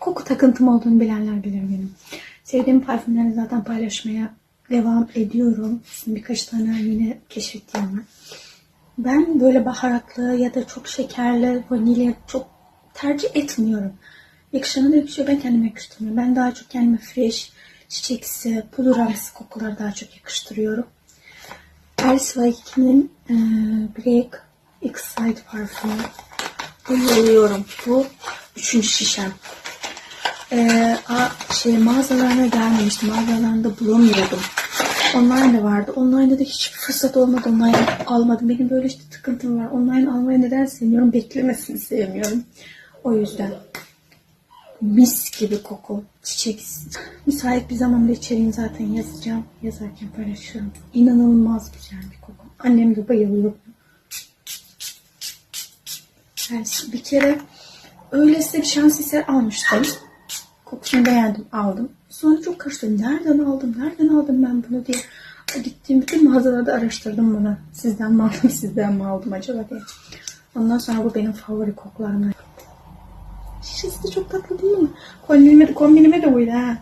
koku takıntım olduğunu bilenler bilir benim. Sevdiğim parfümleri zaten paylaşmaya devam ediyorum. Şimdi birkaç tane yine keşfettiğim. Ben böyle baharatlı ya da çok şekerli, vanilya çok tercih etmiyorum. Yakışanı da yakışıyor. Ben kendime yakıştırmıyorum. Ben daha çok kendime fresh, çiçeksi, pudramsı kokular daha çok yakıştırıyorum. Alice Vakiki'nin e, Break Excite parfümü. Bayılıyorum. Bu üçüncü şişem. E, a, şey mağazalarına gelmemişti. Mağazalarında bulamıyordum. Online'da vardı. Online'da da hiç fırsat olmadı. Online almadım. Benim böyle işte tıkıntım var. Online almayı neden sevmiyorum? Beklemesini sevmiyorum. O yüzden. Mis gibi koku. Çiçek. Müsait bir zamanda içeriğini zaten yazacağım. Yazarken paylaşırım. İnanılmaz güzel bir koku. Annem de bayılıyor. Yani bir kere öylesine bir şans eseri almıştım. Kokusunu beğendim, aldım. Sonra çok karıştırdım. Nereden aldım, nereden aldım ben bunu diye. Gittiğim bütün mağazalarda araştırdım bunu. Sizden mi aldım, sizden mi aldım acaba diye. Ondan sonra bu benim favori kokularımdan. Şişesi de çok tatlı değil mi? Kombinime, kombinime de uydu ha.